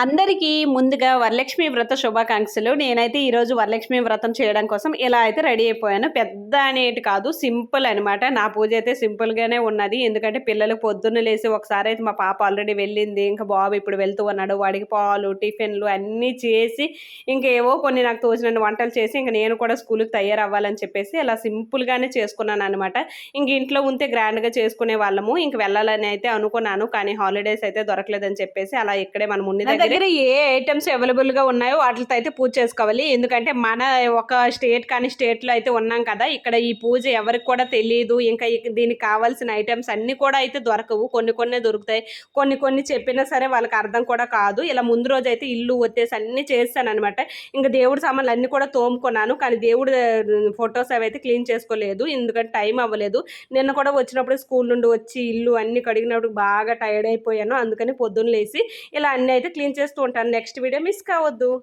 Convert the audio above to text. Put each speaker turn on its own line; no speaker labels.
అందరికీ ముందుగా వరలక్ష్మి వ్రత శుభాకాంక్షలు. నేనైతే ఈరోజు వరలక్ష్మి వ్రతం చేయడం కోసం ఇలా అయితే రెడీ అయిపోయాను. పెద్ద అనేటి కాదు సింపుల్ అనమాట నా పూజ అయితే సింపుల్గానే ఉన్నది. ఎందుకంటే పిల్లలు పొద్దున్న లేసి ఒకసారి అయితే మా పాప ఆల్రెడీ వెళ్ళింది. ఇంకా బాబు ఇప్పుడు వెళ్తూ ఉన్నాడు. వాడికి పాలు టిఫిన్లు అన్నీ చేసి ఇంకేవో కొన్ని నాకు తోచిన వంటలు చేసి ఇంక నేను కూడా స్కూల్కి తయారవ్వాలని చెప్పేసి ఇలా సింపుల్గానే చేసుకున్నాను అనమాట ఇంక ఇంట్లో ఉంటే గ్రాండ్గా చేసుకునే వాళ్ళము. ఇంక వెళ్ళాలని అయితే అనుకున్నాను. కానీ హాలిడేస్ అయితే దొరకలేదని చెప్పేసి అలా ఇక్కడే మనం ఉన్న దగ్గర ఏ ఐటమ్స్ అవైలబుల్గా ఉన్నాయో వాటితో అయితే పూజ చేసుకోవాలి. ఎందుకంటే మన ఒక స్టేట్ కానీ స్టేట్లో అయితే ఉన్నాం కదా ఇక్కడ ఈ పూజ ఎవరికి కూడా తెలియదు ఇంకా ఇక దీనికి కావాల్సిన ఐటమ్స్ అన్ని కూడా అయితే దొరకవు. కొన్ని కొన్ని దొరుకుతాయి. కొన్ని కొన్ని చెప్పినా సరే వాళ్ళకి అర్థం కూడా కాదు. ఇలా ముందు రోజు అయితే ఇల్లు వచ్చేసి అన్ని చేస్తాను అనమాట ఇంకా దేవుడి సామాన్లు అన్ని కూడా తోముకున్నాను. కానీ దేవుడు ఫొటోస్ అవి అయితే క్లీన్ చేసుకోలేదు. ఎందుకంటే టైం అవ్వలేదు. నిన్న కూడా వచ్చినప్పుడు స్కూల్ నుండి వచ్చి ఇల్లు అన్ని కడిగినప్పుడు బాగా టైర్డ్ అయిపోయాను. అందుకని పొద్దున్న లేసి ఇలా అన్ని అయితే క్లీన్ చేస్తూ ఉంటాను. నెక్స్ట్ వీడియో మిస్ కావద్దు.